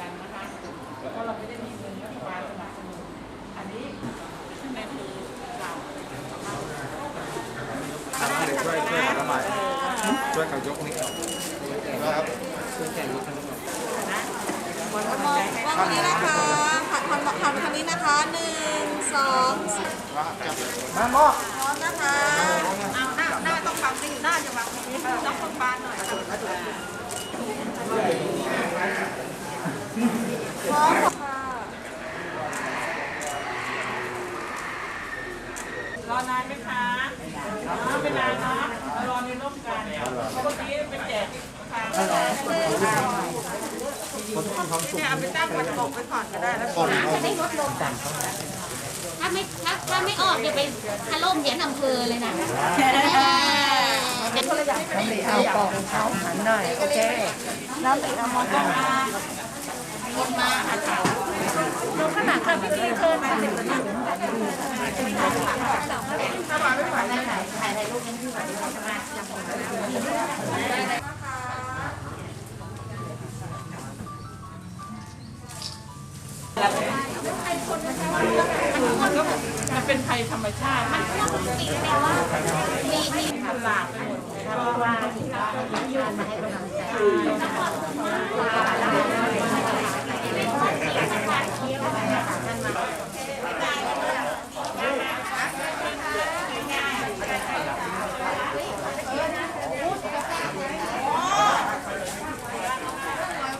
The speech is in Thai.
ดันนะคะเพราะเราไม่ได้มีเงินรัฐบาลสนับสนุนอันนี้ในคือเราช่วยช่วยกันหน่ช่วยกันยกนี้ครับช่วยแข่งยกกันหน่อยมองมองนี้นะคะผัดทำผัดทำทางนี้นะคะหนึ่งสองมามองพร้อมนะคะเอาหน้าหน้าต้องฟังดิหน้าจะฟังต้องฟังบานหน่อยค่ะ รอนานไหมคะอ๋อไม่นานเนาะรอในร่มกันเพราะเมื่อกี้เป็นแจกค่ะเนี่ยเอาไปตั้งวันบอกไปก่อนก็ได้แล้วก่อนเอาจะได้ลดลงถ้าไม่ถ้าถ้าไม่ออกจะไปถล่มยันอำเภอเลยนะเป็นเอากล่องเขาหันหน่อยโอเคน้ำติดเอามองกล้องมาคนมาหาเขาลงขนาดค่ะพี่เพิ่มมาสิบนาทีถ่ายถ่ายถ่ายรูปนั้นที่แบบนี้ใช่ไห มันเป็นภัยธรรมชาติมันปกติแต่ว่า